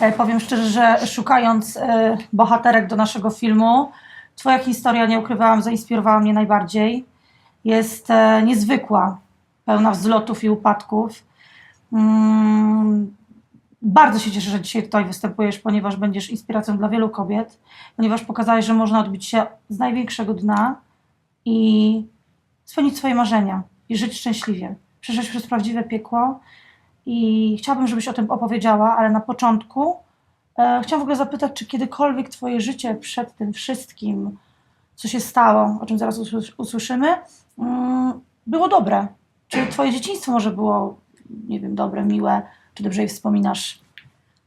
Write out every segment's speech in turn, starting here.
E, Powiem szczerze, że szukając e, bohaterek do naszego filmu, Twoja historia, nie ukrywałam, zainspirowała mnie najbardziej. Jest e, niezwykła, pełna wzlotów i upadków. Mm, Bardzo się cieszę, że dzisiaj tutaj występujesz, ponieważ będziesz inspiracją dla wielu kobiet, ponieważ pokazałeś, że można odbić się z największego dna i spełnić swoje marzenia i żyć szczęśliwie. Przeszłaś przez prawdziwe piekło i chciałabym, żebyś o tym opowiedziała, ale na początku e, chciałam w ogóle zapytać, czy kiedykolwiek Twoje życie przed tym wszystkim, co się stało, o czym zaraz usłys- usłyszymy, mm, było dobre? Czy Twoje dzieciństwo może było, nie wiem, dobre, miłe, czy dobrze je wspominasz?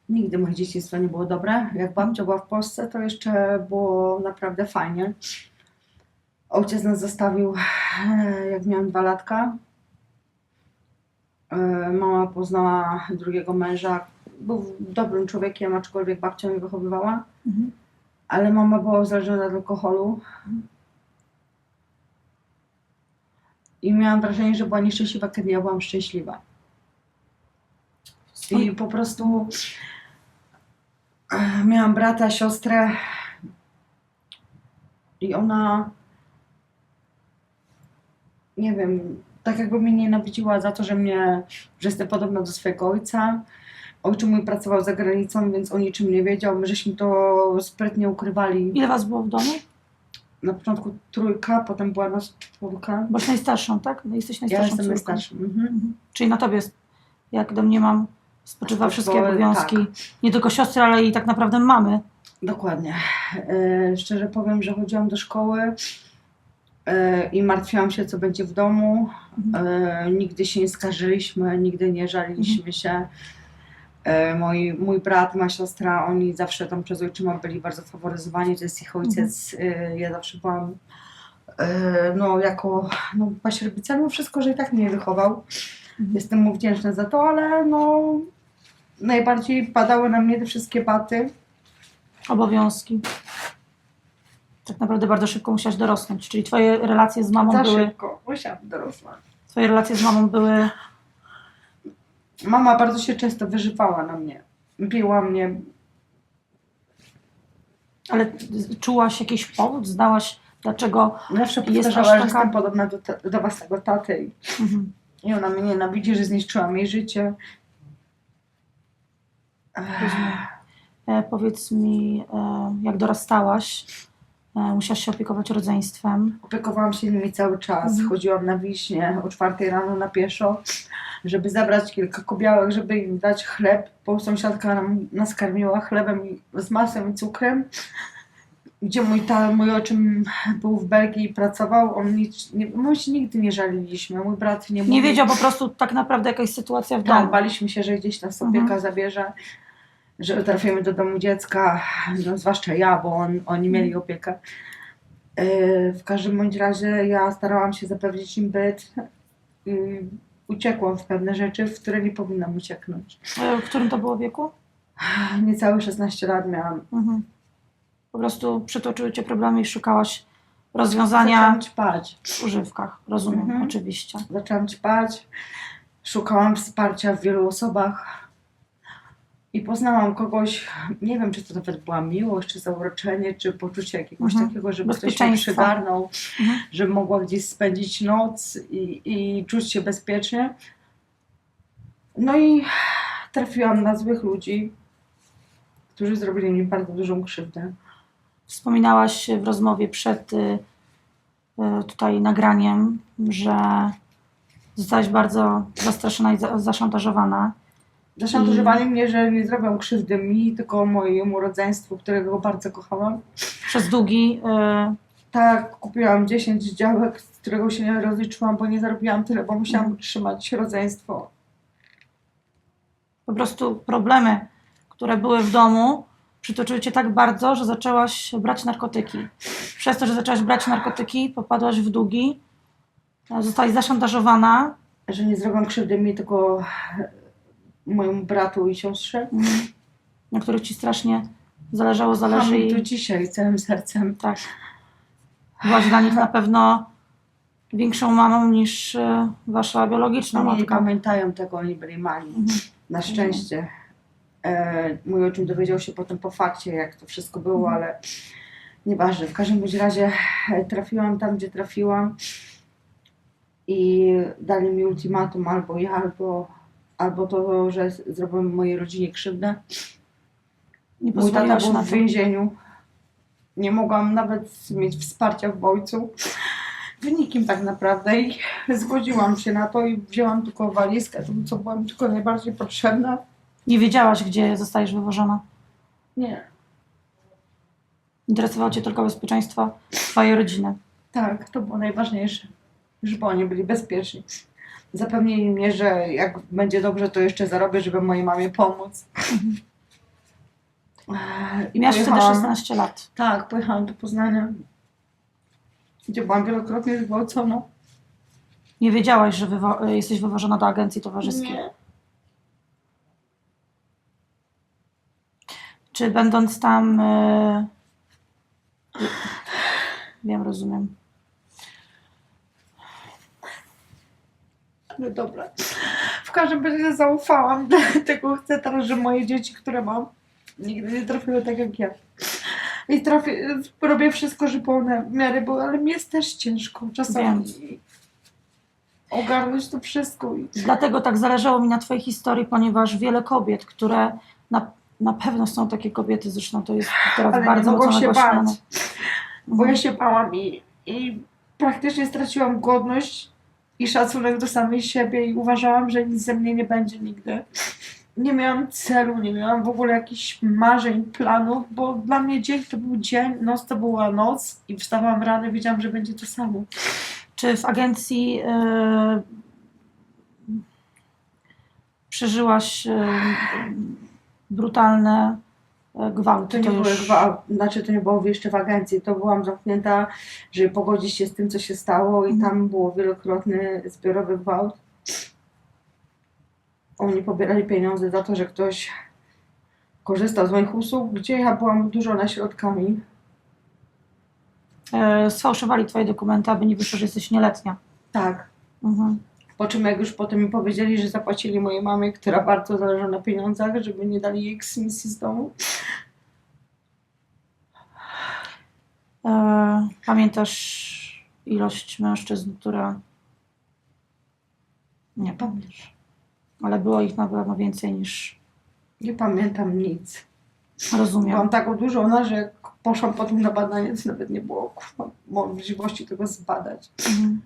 Nigdy moje dzieciństwo nie było dobre. Jak babcia była w Polsce, to jeszcze było naprawdę fajnie. Ojciec nas zostawił, e, jak miałam dwa latka. E, Mama poznała drugiego męża. Był dobrym człowiekiem, aczkolwiek babcia mnie wychowywała. Mhm. Ale mama była uzależniona od alkoholu. I miałam wrażenie, że była nieszczęśliwa, kiedy ja byłam szczęśliwa. I po prostu e, miałam brata, siostrę i ona nie wiem, tak jakby mnie nienawidziła za to, że mnie, że jestem podobna do swojego ojca. Ojciec mój pracował za granicą, więc o niczym nie wiedział. My żeśmy to sprytnie ukrywali. Ile Was było w domu? Na początku trójka, potem była nas czwórka. Boś najstarszą, tak? No, Jesteś Ja najstarszą jestem córką. najstarszym. Mhm. Czyli na Tobie, jak domniemam, spoczywa Tak, wszystkie bo- obowiązki. tak. Nie tylko siostry, ale i tak naprawdę mamy. Dokładnie. E, szczerze powiem, że chodziłam do szkoły i martwiłam się, co będzie w domu. E, nigdy się nie skarżyliśmy, nigdy nie żaliliśmy się. E, moi, mój brat, moja siostra, oni zawsze tam przez ojczyma byli bardzo faworyzowani, to jest ich ojciec. E, ja zawsze byłam e, no, jako no, paśrebica, mimo wszystko, że i tak mnie wychował. Mhm. Jestem mu wdzięczna za to, ale no, najbardziej padały na mnie te wszystkie baty. Obowiązki. Tak naprawdę bardzo szybko musiałaś dorosnąć. Czyli Twoje relacje z mamą Za były. szybko, musiałam dorosła. Twoje relacje z mamą były. Mama bardzo się często wyżywała na mnie. Biła mnie. Ale czułaś jakiś powód? Znałaś dlaczego? Zawsze Jest powtarzała, że taka- jestem podobna do, do własnego taty. Mhm. I ona mnie nienawidzi, że zniszczyłam jej życie. Ech. E, powiedz mi, e, jak dorastałaś, musiałaś się opiekować rodzeństwem. Opiekowałam się nimi cały czas. Mhm. Chodziłam na wiśnie o czwartej rano na pieszo, żeby zabrać kilka kobiałek, żeby im dać chleb, bo sąsiadka nam, nas karmiła chlebem z masłem i cukrem. Gdzie mój, ta, mój ojczym był w Belgii i pracował, on nic, nie, my się nigdy nie żaliliśmy. Mój brat nie Nie mówił. wiedział po prostu tak naprawdę jakaś sytuacja w Tak, domu. baliśmy się, że gdzieś nas opieka Mhm. zabierze, że trafimy do domu dziecka, no, zwłaszcza ja, bo on, oni mieli opiekę. Yy, W każdym bądź razie ja starałam się zapewnić im byt. Yy, Uciekłam w pewne rzeczy, w które nie powinnam ucieknąć. E, W którym to było wieku? Niecałe 16 lat miałam. Mhm. Po prostu przytoczyły cię problemy i szukałaś rozwiązania Zaczęłam ćpać. w używkach. Rozumiem, Mhm. oczywiście. Zaczęłam ćpać. Szukałam wsparcia w wielu osobach. I poznałam kogoś, nie wiem, czy to nawet była miłość, czy zauroczenie, czy poczucie jakiegoś Mhm. takiego, żeby ktoś mnie przygarnął, Mhm. żeby mogła gdzieś spędzić noc i, i czuć się bezpiecznie. No i trafiłam na złych ludzi, którzy zrobili mi bardzo dużą krzywdę. Wspominałaś w rozmowie przed y, y, tutaj nagraniem, że zostałaś bardzo zastraszona i za- zaszantażowana. Zaszantażowali mnie, że nie zrobią krzywdy mi, tylko mojemu rodzeństwu, którego bardzo kochałam. Przez długi y, Tak, kupiłam 10 działek, z którego się nie rozliczyłam, bo nie zarobiłam tyle, bo musiałam utrzymać rodzeństwo. po prostu problemy, które były w domu, przytoczyły cię tak bardzo, że zaczęłaś brać narkotyki. Przez to, że zaczęłaś brać narkotyki, popadłaś w długi, zostałaś zaszantażowana. Że nie zrobią krzywdy mi, tylko mojemu bratu i siostrze. mm, na których ci strasznie zależało, zależy Kocham ich do i dzisiaj całym sercem. tak. Byłaś dla nich na pewno większą mamą niż e, wasza biologiczna Oni nie matka. pamiętają tego, oni byli mali. Mhm. Na szczęście. E, mój ojczym dowiedział się potem po fakcie, jak to wszystko było, ale nieważne. W każdym bądź razie e, trafiłam tam, gdzie trafiłam i dali mi ultimatum albo ja, albo, albo to, że zrobię mojej rodzinie krzywdę. Nie Mój tata był w więzieniu. Nie mogłam nawet mieć wsparcia w ojcu. W nikim tak naprawdę. I zgodziłam się na to i wzięłam tylko walizkę, to co była mi tylko najbardziej potrzebna. Nie wiedziałaś, gdzie zostajesz wywożona. Nie. Interesowało Cię tylko bezpieczeństwo Twojej rodziny. Tak, to było najważniejsze. Żeby oni byli bezpieczni. Zapewnili mnie, że jak będzie dobrze, to jeszcze zarobię, żeby mojej mamie pomóc. I miałaś wtedy Pojechałam- 16 lat. Tak, pojechałam do Poznania, gdzie byłam wielokrotnie zgwałcona. Nie wiedziałaś, że wywo- jesteś wywożona do agencji towarzyskiej. Nie. Czy będąc tam. y, Wiem, rozumiem. No dobra. W każdym razie zaufałam, dlatego chcę teraz, że moje dzieci, które mam, nigdy nie trafiły tak jak ja. I trafię, robię wszystko, żeby one w miarę były, ale mi jest też ciężko czasami ogarnąć to wszystko. Dlatego tak zależało mi na Twojej historii, ponieważ wiele kobiet, które na, na pewno są takie kobiety, zresztą to jest teraz Ale bardzo mocno bać, bo ja Mhm. się bałam i, i praktycznie straciłam godność i szacunek do samej siebie i uważałam, że nic ze mnie nie będzie nigdy. Nie miałam celu, nie miałam w ogóle jakichś marzeń, planów, bo dla mnie dzień to był dzień, noc to była noc i wstawałam rano i wiedziałam, że będzie to samo. Czy w agencji y, przeżyłaś y, brutalne y, gwałty? To nie, były już- gwa- znaczy to nie było jeszcze w agencji, to byłam zamknięta, żeby pogodzić się z tym, co się stało i Mhm. tam było wielokrotny zbiorowy gwałt. Oni pobierali pieniądze za to, że ktoś korzystał z moich usług, gdzie ja byłam dużo na środkami. y, sfałszowali Twoje dokumenty, aby nie wyszło, że jesteś nieletnia. Tak. Mhm. Po czym jak już potem mi powiedzieli, że zapłacili mojej mamie, która bardzo zależy na pieniądzach, żeby nie dali jej eksmisji z domu. E, Pamiętasz ilość mężczyzn, które. Nie pamiętasz. Ale było ich na pewno więcej niż Nie pamiętam nic. rozumiem. Byłam tak odurzona, że jak poszłam potem na badanie, to nawet nie było kurwa, możliwości tego zbadać. Mhm.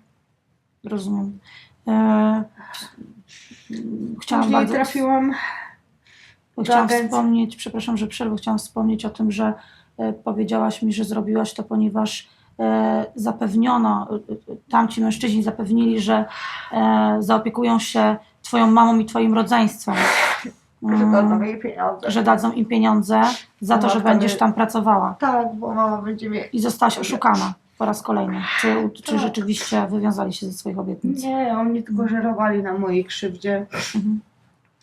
Rozumiem. E, chciałam Później bardzo. trafiłam, Chciałam agencji. wspomnieć, przepraszam, że przerwę, chciałam wspomnieć o tym, że e, powiedziałaś mi, że zrobiłaś to, ponieważ e, zapewniono, e, tamci mężczyźni zapewnili, że e, zaopiekują się Twoją mamą i Twoim rodzeństwem. że Mm, dadzą jej pieniądze. że dadzą im pieniądze za to, że będziesz by- tam pracowała. Tak, bo mama będzie mnie... I zostałaś oszukana po raz kolejny. Czy, czy Tak. rzeczywiście wywiązali się ze swoich obietnic? Nie, oni tylko żerowali na mojej krzywdzie. Mhm.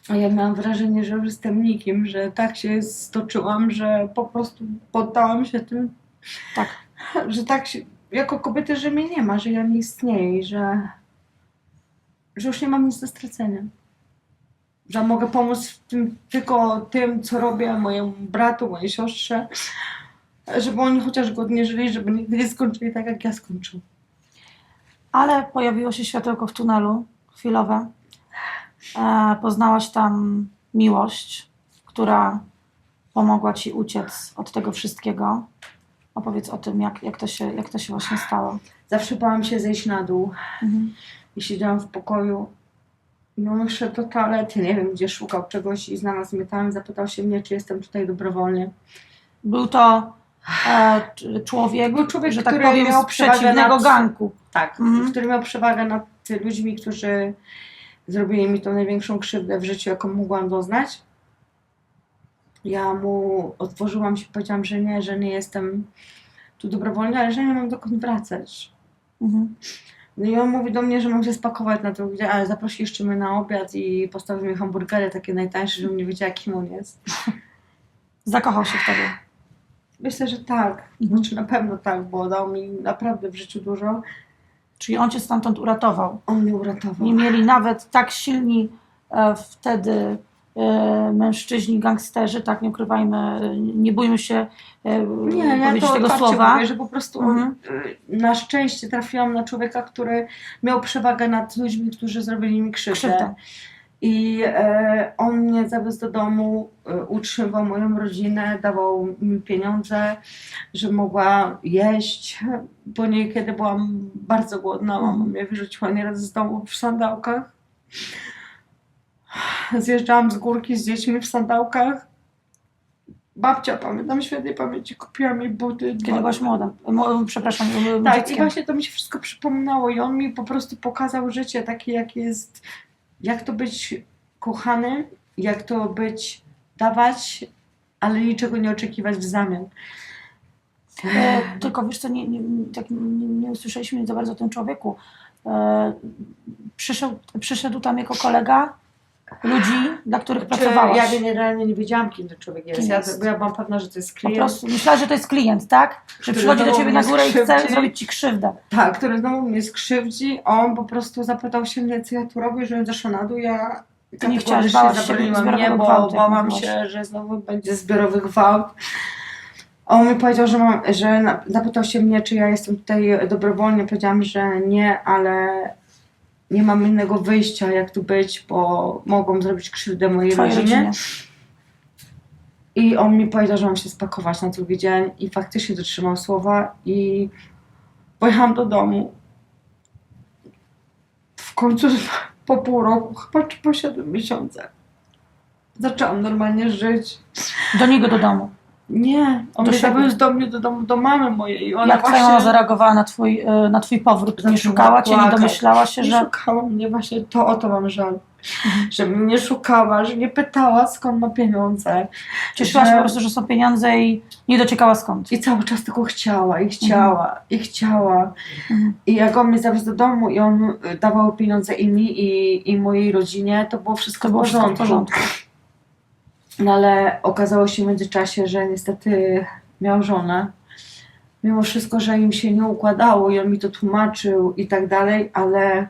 A ja miałam wrażenie, że już jestem nikim, że tak się stoczyłam, że po prostu poddałam się tym, Tak. że tak się, jako kobiety, że mnie nie ma, że ja nie istnieję i że, że już nie mam nic do stracenia. Że mogę pomóc w tym, tylko tym, co robię mojemu bratu, mojej siostrze, żeby oni chociaż godnie żyli, żeby nigdy nie skończyli tak, jak ja skończyłam. Ale pojawiło się światełko w tunelu, chwilowe. E, poznałaś tam miłość, która pomogła ci uciec od tego wszystkiego. Opowiedz o tym, jak, jak, to, się, jak to się właśnie stało. Zawsze bałam się zejść na dół. Mhm. i siedziałam w pokoju. I on szedł do toalety, nie wiem gdzie, szukał czegoś i znalazł mnie tam zapytał się mnie, czy jestem tutaj dobrowolnie. Był to e, człowiek, że tak który powiem, miał z przeciwnego przewagę nad- ganku. Tak. Mhm. Który miał przewagę nad ludźmi, którzy zrobili mi tą największą krzywdę w życiu, jaką mogłam doznać. Ja mu otworzyłam się, powiedziałam, że nie, że nie jestem tu dobrowolnie, ale że nie mam dokąd wracać. Mhm. No i on mówi do mnie, że mam się spakować na to, gdzie, ale zaprosi jeszcze mnie na obiad i postawi mi hamburgery takie najtańsze, żebym nie wiedziała, kim on jest. Zakochał się w tobie. Myślę, że tak. Mhm. Znaczy na pewno tak, bo dał mi naprawdę w życiu dużo. Czyli on cię stamtąd uratował. On mnie uratował. Nie mieli nawet tak silni e, wtedy e, e, mężczyźni, gangsterzy, tak, nie ukrywajmy, e, nie bójmy się e, Nie, ja powiedzieć to tego otwarcie słowa. mówię, że po prostu Mhm. y, na szczęście trafiłam na człowieka, który miał przewagę nad ludźmi, którzy zrobili mi krzywdę. Krzywdę. I e, on mnie zawiózł do domu, e, utrzymywał moją rodzinę, dawał mi pieniądze, że mogła jeść, bo niekiedy byłam bardzo głodna, mama Mhm. mnie wyrzuciła nieraz z domu w sandałkach. Zjeżdżałam z górki z dziećmi w sandałkach. Babcia, pamiętam świetnej pamięci, kupiła mi buty. Kiedy byłaś młoda, przepraszam, Tak, i dzieckiem. właśnie to mi się wszystko przypominało i on mi po prostu pokazał życie takie, jak jest, jak to być kochany, jak to być, dawać, ale niczego nie oczekiwać w zamian. E, tylko wiesz co, nie, nie, tak nie, nie usłyszeliśmy za bardzo o tym człowieku. E, przyszedł, przyszedł tam jako kolega ludzi, dla których Czy pracowałaś. ja generalnie nie wiedziałam, kim ten człowiek jest. Kim Ja, jest? bo ja byłam pewna, że to jest Po klient, prostu myślałeś, że to jest klient, tak? Że przychodzi do ciebie na mnie górę i chce skrzywdzi. zrobić ci krzywdę. tak, który znowu mnie skrzywdzi. On po prostu zapytał się mnie, co ja tu robię, że zeszła na dół. Ja Ty nie chciałaś, kategorycznie bałaś się zabroniłam zbiorowego nie, bo bałam się, że znowu będzie zbiorowy gwałt. On mi powiedział, że, mam, że zapytał się mnie, czy ja jestem tutaj dobrowolnie. Powiedziałam, że nie, ale nie mam innego wyjścia, jak tu być, bo mogą zrobić krzywdę mojej Twojej rodzinie. rodzinie. I on mi powiedział, że mam się spakować na drugi dzień i faktycznie dotrzymał słowa i pojechałam do domu. W końcu po pół roku, chyba czy po 7 miesiącach, zaczęłam normalnie żyć. Do niego do domu. Nie, on Do mnie siebie. zawiózł do mnie, do domu, do mamy mojej. I ona Jak twoja mama zareagowała na twój, e, na twój powrót? Nie Zaczęła szukała cię, nie płakać. domyślała się, nie że... szukała mnie, właśnie to o to mam żal. Mhm. Że mnie nie szukała, że nie pytała skąd ma pieniądze. Cieszyła się że- po prostu, że są pieniądze i nie dociekała skąd. I cały czas tylko chciała, i chciała, i chciała. Mhm. I jak on mnie zawiózł do domu i on y, dawał pieniądze i mi, i, i mojej rodzinie, to było wszystko, To było w, wszystko w porządku. No ale okazało się w międzyczasie, że niestety miał żonę. Mimo wszystko, że im się nie układało i on mi to tłumaczył i tak dalej, ale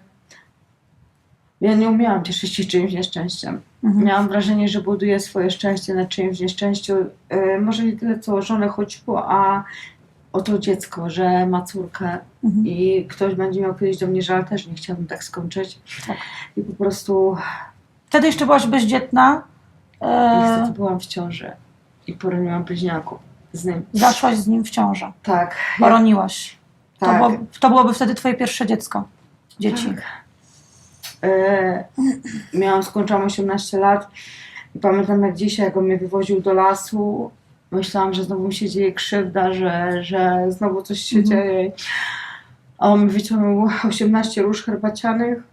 ja nie umiałam cieszyć się czyimś nieszczęściem. Mhm. Miałam wrażenie, że buduję swoje szczęście na czyimś nieszczęściu. Yy, może nie tyle co o żonę chodziło, a o to dziecko, że ma córkę Mhm. i ktoś będzie miał kiedyś do mnie żal, też nie chciałabym tak skończyć. Tak. I po prostu Wtedy jeszcze byłaś bezdzietna. Niestety E, byłam w ciąży i poroniłam bliźniaków z nim. zaszłaś z nim w ciążę. Tak, ja, Poroniłaś. To, tak. było, to byłoby wtedy twoje pierwsze dziecko. Dzieci. Tak. E, miałam, skończyłam 18 lat i pamiętam jak dzisiaj, jak on mnie wywoził do lasu, myślałam, że znowu mi się dzieje krzywda, że, że znowu coś się Mhm. dzieje. A on mi wyciągnął 18 róż herbacianych,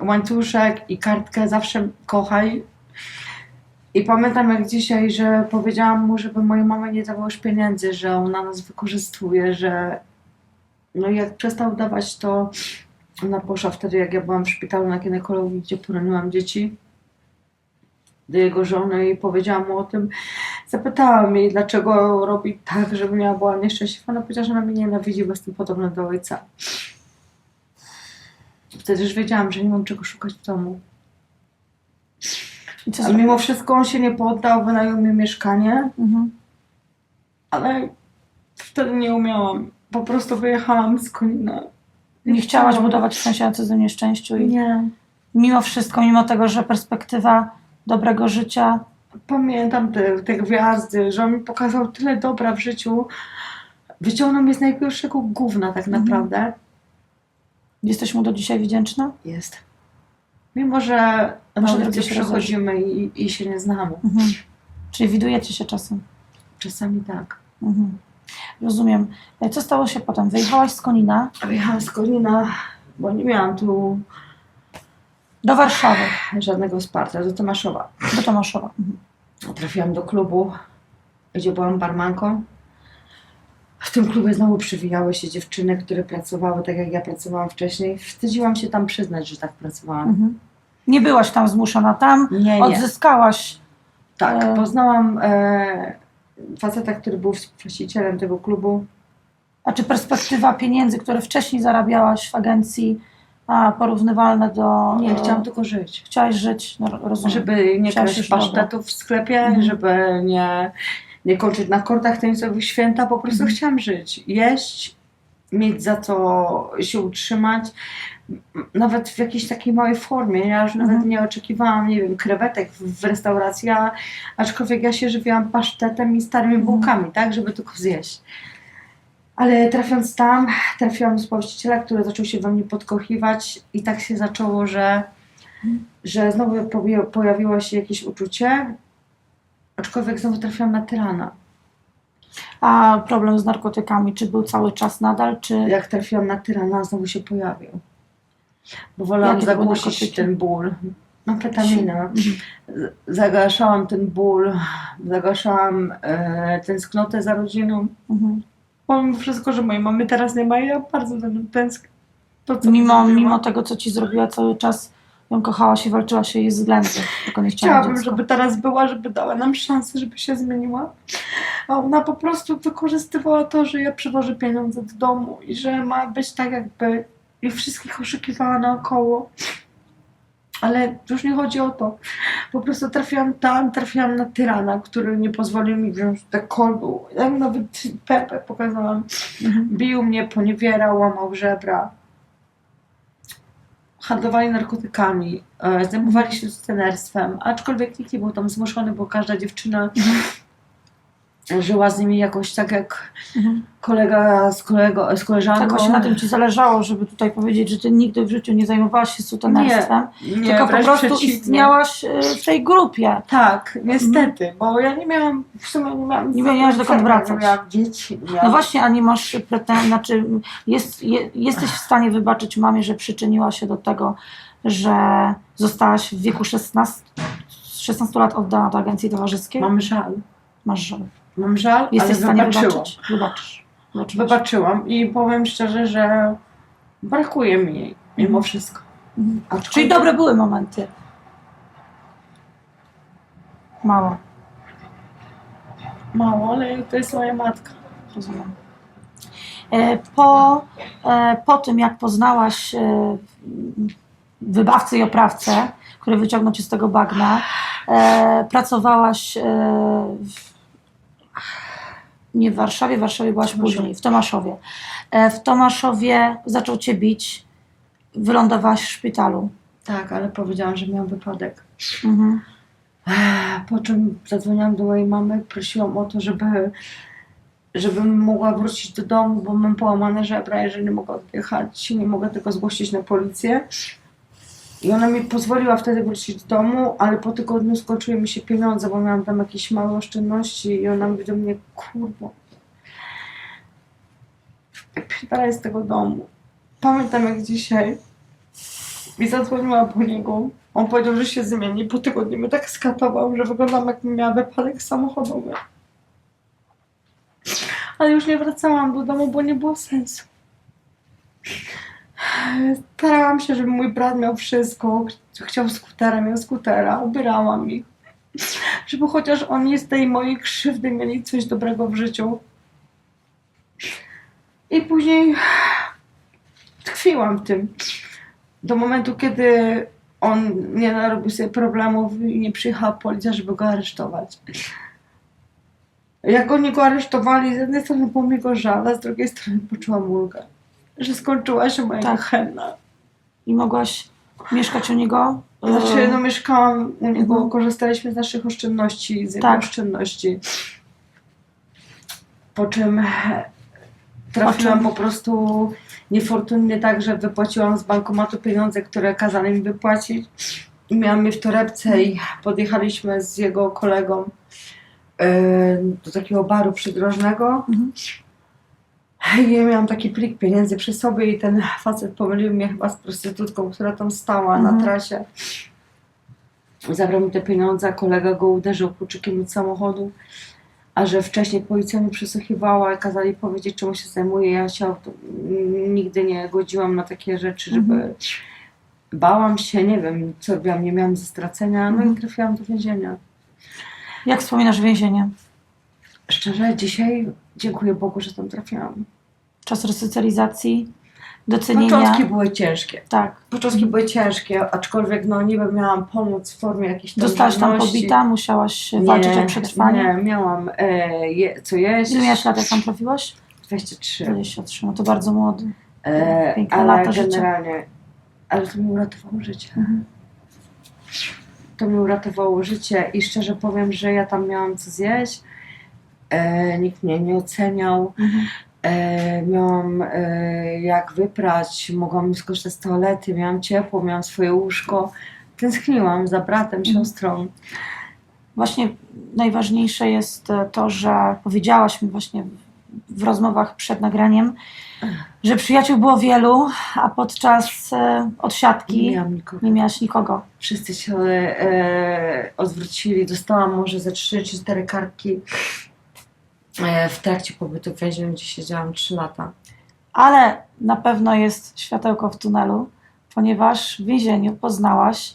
łańcuszek i kartkę zawsze kochaj. I pamiętam jak dzisiaj, że powiedziałam mu, żeby mojej mamie nie dawał już pieniędzy, że ona nas wykorzystuje, że no i jak przestał dawać, to ona poszła wtedy, jak ja byłam w szpitalu na ginekologii, gdzie poroniłam dzieci do jego żony i powiedziałam mu o tym. Zapytałam jej, dlaczego robi tak, żeby miała była nieszczęśliwa. Ona powiedziała, że ona mnie nienawidzi, bo jestem podobna do ojca. Wtedy już wiedziałam, że nie mam czego szukać w domu. I co A mimo wszystko on się nie poddał, wynajął mi mieszkanie, Mhm. ale wtedy nie umiałam. Po prostu wyjechałam z Konina. Nie chciałaś budować szczęścia ze nieszczęściu i Nie. mimo wszystko, mimo tego, że perspektywa dobrego życia Pamiętam te, te gwiazdy, że on mi pokazał tyle dobra w życiu. Wyciągnął mnie z najgorszego gówna tak Mhm. naprawdę. Jesteś mu do dzisiaj wdzięczna? Jest. Mimo, że na Może ulicy drogi się przechodzimy i, i się nie znamy. Mhm. Czyli widujecie się czasem. Czasami tak. Mhm. Rozumiem. E, Co stało się potem? Wyjechałaś z Konina Wyjechałam z Konina, bo nie miałam tu do Warszawy, żadnego wsparcia, do Tomaszowa. do Tomaszowa. Mhm. Trafiłam do klubu, gdzie byłam barmanką. W tym klubie znowu przywijały się dziewczyny, które pracowały tak, jak ja pracowałam wcześniej. Wstydziłam się tam przyznać, że tak pracowałam. Mhm. Nie byłaś tam zmuszona, tam Nie, nie. odzyskałaś. Tak, E. poznałam e, faceta, który był właścicielem tego klubu. A czy perspektywa pieniędzy, które wcześniej zarabiałaś w agencji, A, porównywalne do... Nie, chciałam tylko żyć. Chciałaś żyć, no, rozumiem. Żeby nie kraść pasztetów w sklepie, Mhm. żeby nie, nie kończyć na kortach tenisowych święta, po prostu Mhm. chciałam żyć, jeść, mieć za co się utrzymać, nawet w jakiejś takiej małej formie. Ja już nawet Mhm. nie oczekiwałam, nie wiem, krewetek w, restauracji, a, aczkolwiek ja się żywiłam pasztetem i starymi Mhm. bułkami, tak, żeby tylko zjeść. Ale trafiąc tam, trafiłam z właściciela, który zaczął się we mnie podkochiwać i tak się zaczęło, że, że znowu pojawiło się jakieś uczucie, aczkolwiek znowu trafiłam na tyrana. A problem z narkotykami, czy był cały czas nadal, czy... Jak trafiłam na tyrana, znowu się pojawił. Bo wolałam Jakie to były zagłosić narkotyki? ten ból. Amfetamina. Mhm. Z- Zagaszałam ten ból, zagaszałam e, tęsknotę za rodziną. Mhm. Pomimo wszystko, że mojej mamy teraz nie ma, ja bardzo za nią tęsknię. To, co mi Mimo, zrobiła. mimo tego, co ci zrobiła, cały czas ją kochałaś i walczyłaś o jej względy, tylko nie chciała Chciałabym, żeby teraz była, żeby dała nam szansę, żeby się zmieniła. A ona po prostu wykorzystywała to, że ja przywożę pieniądze do domu i że ma być tak jakby i wszystkich oszukiwała naokoło. Ale już nie chodzi o to. Po prostu trafiłam tam, trafiłam na tyrana, który nie pozwolił mi wziąć do kolbu. Ja mu nawet Pepe pokazałam. Mhm. Bił mnie, poniewierał, łamał żebra. Handlowali narkotykami, e, zajmowali się scenerstwem, aczkolwiek nikt nie był tam zmuszony, bo każda dziewczyna żyła z nimi jakoś tak jak Mhm. kolega z, kolego, z koleżanką. Tak na tym ci zależało, żeby tutaj powiedzieć, że ty nigdy w życiu nie zajmowałaś się sutenerstwem, nie, tylko po prostu przeciwnie. istniałaś e, w tej grupie. Tak, niestety, bo ja nie miałam, w sumie nie miałam Nie miałaś dokąd wracać. Nie miałam dzieci. Nie No miałam... właśnie, a nie masz pretensji, znaczy jest, je, jesteś w stanie wybaczyć mamie, że przyczyniła się do tego, że zostałaś w wieku 16, 16 lat oddana do agencji towarzyskiej? Mam żal. Masz żal. Mam żal, Jesteś w ale stanie wybaczyłam. Wybaczysz. Wybaczyłeś. Wybaczyłam i powiem szczerze, że brakuje mi jej mimo Mhm. wszystko. Mhm. Czyli dobre były momenty. Mało, Mało, ale to jest moja matka. rozumiem. E, Po, e, po tym, jak poznałaś e, wybawcę i oprawcę, który wyciągnął cię z tego bagna, pracowałaś w, nie w Warszawie, w Warszawie byłaś Tomaszowie. później, w Tomaszowie. E, W Tomaszowie zaczął cię bić, wylądowałaś w szpitalu. Tak, ale powiedziałam, że miałam wypadek. Mhm. Po czym zadzwoniłam do mojej mamy, prosiłam o to, żeby żebym mogła wrócić do domu, bo mam połamane żebra, jeżeli nie mogę odjechać, nie mogę tego zgłosić na policję. I ona mi pozwoliła wtedy wrócić do domu, ale po tygodniu skończyły mi się pieniądze, bo miałam tam jakieś małe oszczędności i ona mówi do mnie, kurwa, wypierdalaj z tego domu. Pamiętam jak dzisiaj i zadzwoniła po niego. On powiedział, że się zmieni. Po tygodniu mnie tak skatował, że wyglądam jakbym miała wypadek samochodowy. Ale już nie wracałam do domu, bo nie było sensu. Starałam się, żeby mój brat miał wszystko. Ch- Chciał skutera, miał skutera. Ubierałam ich. Żeby chociaż oni z tej mojej krzywdy mieli coś dobrego w życiu. I później tkwiłam w tym. Do momentu, kiedy on nie narobił sobie problemów i nie przyjechała policja, żeby go aresztować. Jak oni go aresztowali, z jednej strony było mi go żal, a z drugiej strony poczułam ulgę, że skończyła się moja Tak. henna. I mogłaś mieszkać u niego? Znaczy, no mieszkałam u niego, Mhm. korzystaliśmy z naszych oszczędności, z jego Tak. oszczędności. Po czym trafiłam po prostu niefortunnie tak, że wypłaciłam z bankomatu pieniądze, które kazali mi wypłacić. I miałam je w torebce i podjechaliśmy z jego kolegą e, do takiego baru przydrożnego. Mhm. I ja miałam taki plik pieniędzy przy sobie i ten facet pomylił mnie chyba z prostytutką, która tam stała Mhm. na trasie. Zabrał mi te pieniądze, a kolega go uderzył kluczykiem od samochodu. A że wcześniej policja mnie przesłuchiwała i kazali powiedzieć, czemu się zajmuję, ja się nigdy nie godziłam na takie rzeczy, żeby Mhm. bałam się, nie wiem, co robiłam, nie miałam ze stracenia, no Mhm. i trafiłam do więzienia. Jak wspominasz więzienie? Szczerze, dzisiaj dziękuję Bogu, że tam trafiłam. Czas resocjalizacji? docenienia. Początki były ciężkie. Tak. Początki były ciężkie, aczkolwiek no niby miałam pomoc w formie jakiejś tam Dostałaś tam żywności. pobita, musiałaś walczyć o przetrwanie. Nie, miałam e, je, co jeść. Ile miałaś lat, jak tam trafiłaś? 23. 23, no to bardzo młody. E, Piękne ale lata życia. generalnie, ale to mi uratowało życie. Mhm. To mi uratowało życie i szczerze powiem, że ja tam miałam co zjeść. E, nikt mnie nie oceniał. Mhm. E, miałam e, jak wyprać, mogłam skorzystać z toalety, miałam ciepło, miałam swoje łóżko. Tęskniłam za bratem, Mhm. siostrą. Właśnie najważniejsze jest to, że powiedziałaś mi właśnie w- rozmowach przed nagraniem, że przyjaciół było wielu, a podczas e, Nie odsiadki miałam nikogo. nie miałaś nikogo. Wszyscy się e, odwrócili. Dostałam może ze 3 czy 4 kartki w trakcie pobytu w więzieniu, gdzie siedziałam 3 lata. Ale na pewno jest światełko w tunelu, ponieważ w więzieniu poznałaś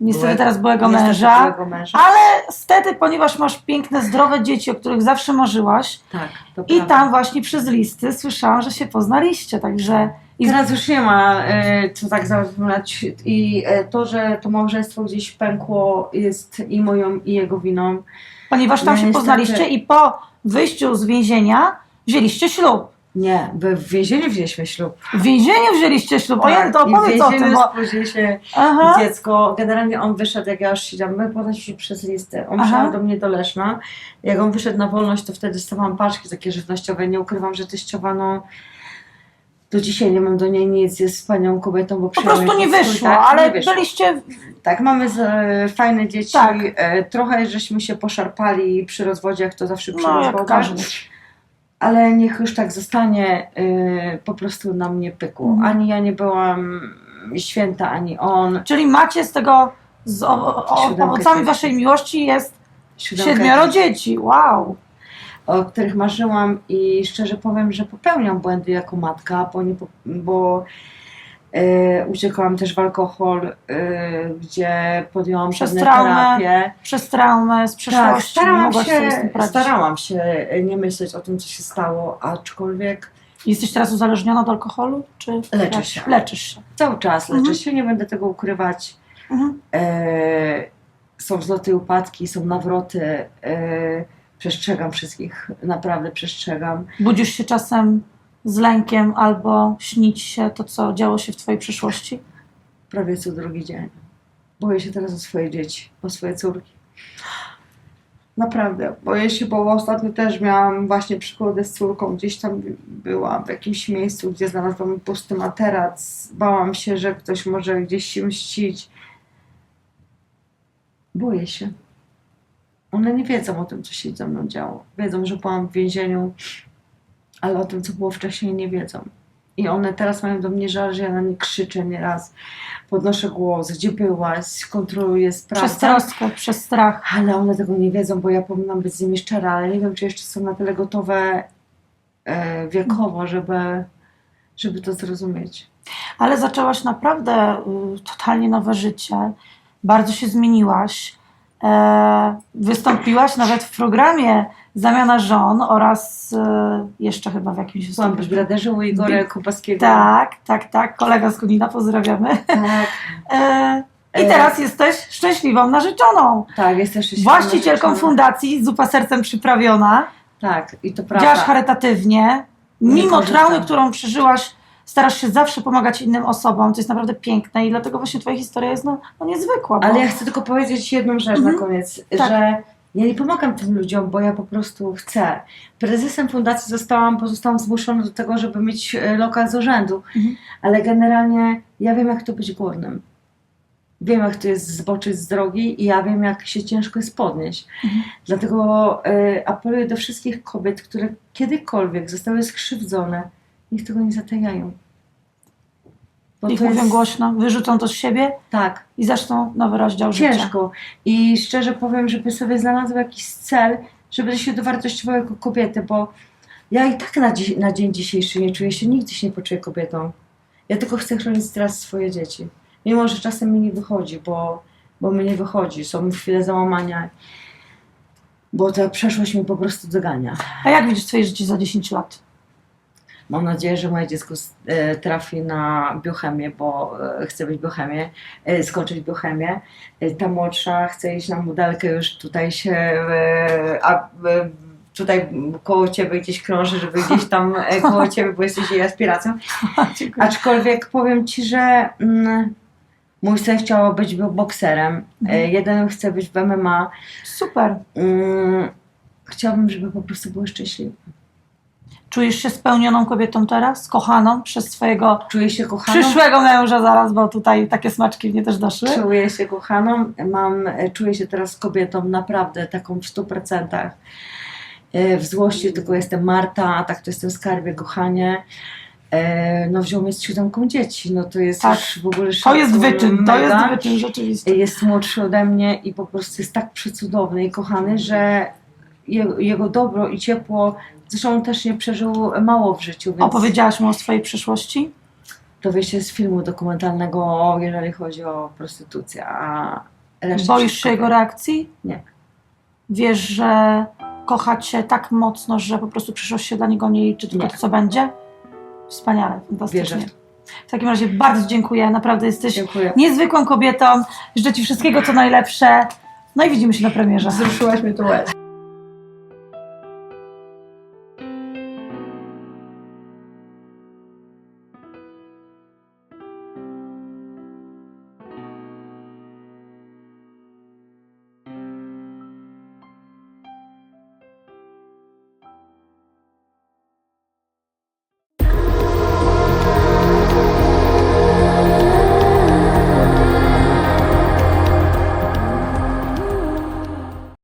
niestety teraz byłego Niestety męża, byłego męża. ale niestety, ponieważ masz piękne, zdrowe dzieci, o których zawsze marzyłaś Tak, to i prawda. tam właśnie przez listy słyszałam, że się poznaliście, także i Teraz już nie ma e, co tak zapominać i e, to, że to małżeństwo gdzieś pękło jest i moją i jego winą. ponieważ tam No się niestety- poznaliście i po wyjściu z więzienia wzięliście ślub. Nie, w, w więzieniu wzięliśmy ślub. W więzieniu wzięliście ślub. Ojej, to Tak, w opowiedz o tym, bo... się Aha. dziecko. Generalnie on wyszedł, jak ja już siedziałam, my podeszliśmy przez listy. On przyjechał do mnie do Leszna. Jak on wyszedł na wolność, to wtedy stawałam paczki takie żywnościowe. Nie ukrywam, że teściowa, no... Do dzisiaj nie mam do niej nic, jest wspaniałą kobietą, bo Po prostu mnie nie pod swój- wyszło, tak, ale nie wyszło. byliście... Tak, mamy z, e, fajne dzieci. Tak. E, trochę żeśmy się poszarpali przy rozwodzie, jak to zawsze przy No, jak rozwodach. każdy. Ale niech już tak zostanie, y, po prostu nam nie pykło. Mhm. Ani ja nie byłam święta, ani on. Czyli macie z tego, z o, o, Siódemkę owocami dzieci. waszej miłości jest Siódemka siedmioro dzieci, dzieci. Wow. O których marzyłam i szczerze powiem, że popełniam błędy jako matka, bo, nie, bo y, uciekałam też w alkohol, y, gdzie podjęłam Przez traumę, terapie. Przez traumę z Tak, przeszłości nie starałam się, starałam się nie myśleć o tym, co się stało, aczkolwiek Jesteś teraz uzależniona od alkoholu? Czy Leczę się. Leczysz się. cały czas leczę Mhm. się, nie będę tego ukrywać. Mhm. E, są wzloty i upadki, są nawroty. E, przestrzegam wszystkich, naprawdę przestrzegam. Budzisz się czasem z lękiem albo śnić się to, co działo się w twojej przyszłości? Prawie co drugi dzień. Boję się teraz o swoje dzieci, o swoje córki. Naprawdę, boję się, bo ostatnio też miałam właśnie przygody z córką. Gdzieś tam byłam w jakimś miejscu, gdzie znalazłam pusty materac. Bałam się, że ktoś może gdzieś się mścić. Boję się. One nie wiedzą o tym, co się ze mną działo. Wiedzą, że byłam w więzieniu, ale o tym, co było wcześniej, nie wiedzą. I one teraz mają do mnie żal, że ja na nie krzyczę nieraz, podnoszę głos, gdzie byłaś, kontroluję sprawę. Przez troskę, przez strach. Ale one tego nie wiedzą, bo ja powinnam być z nimi szczera, ale nie wiem, czy jeszcze są na tyle gotowe e, wiekowo, żeby, żeby to zrozumieć. Ale zaczęłaś naprawdę y, totalnie nowe życie. Bardzo się zmieniłaś. E, wystąpiłaś nawet w programie Zamiana Żon oraz e, jeszcze chyba w jakimś Byłam w wystąpieniu. Graderzu u Igora Kubaskiego. Tak, tak, tak. Kolega z Konina, pozdrawiamy. tak. E, I teraz jesteś szczęśliwą narzeczoną. Tak, jesteś szczęśliwa Właścicielką narzeczona. fundacji Zupa Sercem Przyprawiona. Tak, i to prawda. Działasz charytatywnie. Mimo traumy, którą przeżyłaś, starasz się zawsze pomagać innym osobom. To jest naprawdę piękne i dlatego właśnie twoja historia jest no, no niezwykła. Bo... Ale ja chcę tylko powiedzieć jedną rzecz Mhm. na koniec, Tak. że ja nie pomagam tym ludziom, bo ja po prostu chcę. Prezesem fundacji zostałam, bo zostałam zmuszona do tego, żeby mieć e, lokal z urzędu, Mhm. ale generalnie ja wiem, jak to być głodnym. Wiem, jak to jest zboczyć z drogi i ja wiem, jak się ciężko jest podnieść. Mhm. Dlatego e, apeluję do wszystkich kobiet, które kiedykolwiek zostały skrzywdzone, niech tego nie zatajają. Bo Niech mówią jest- głośno, wyrzucą to z siebie Tak, i zaczną nowy rozdział życia. ciężko. I szczerze powiem, żeby sobie znalazł jakiś cel, żeby się dowartościował jako kobiety, bo ja i tak na, dzi- na dzień dzisiejszy nie czuję się, nigdy się nie poczuję kobietą. Ja tylko chcę chronić teraz swoje dzieci. Mimo, że czasem mi nie wychodzi, bo, bo mi nie wychodzi. Są chwile załamania, bo ta przeszłość mnie po prostu dogania. A jak widzisz swoje życie za 10 lat? Mam nadzieję, że moje dziecko e, trafi na biochemię, bo e, chce być biochemię, e, skończyć biochemię. Ta młodsza chce iść na modelkę, już tutaj się, a tutaj koło ciebie gdzieś krąży, żeby gdzieś tam koło ciebie, bo jesteś jej aspiracją. Aczkolwiek powiem Ci, że mm, mój syn chciał być bokserem, Mhm. jeden chce być w MMA. Super. Mm, chciałabym, żeby po prostu były szczęśliwe. Czujesz się spełnioną kobietą teraz? Kochaną przez swojego Czuję się kochaną. przyszłego męża zaraz, bo tutaj takie smaczki mnie też doszły. Czuję się kochaną, mam, czuję się teraz kobietą naprawdę taką w 100%. E, W złości tylko jestem Marta, a tak to jestem skarbie, kochanie. E, No wziął mnie z siódemką dzieci, no to jest Tak. już w ogóle To jest szacun, wyczyn, to jest mega. wyczyn rzeczywiście. jest młodszy ode mnie i po prostu jest tak przecudowny i kochany, że jego, jego dobro i ciepło, zresztą też nie przeżył mało w życiu, więc Opowiedziałaś mu o swojej przyszłości? dowie się z filmu dokumentalnego, jeżeli chodzi o prostytucję, a Boisz się jego reakcji? Nie. Wiesz, że kocha cię tak mocno, że po prostu przyszłość się dla niego nie liczy, tylko Nie. to, co będzie? Wspaniale, fantastycznie. Wierzę. W takim razie bardzo dziękuję, naprawdę jesteś Dziękuję. niezwykłą kobietą. Życzę ci wszystkiego, co najlepsze. No i widzimy się na premierze. Wzruszyłaś mnie tu łez.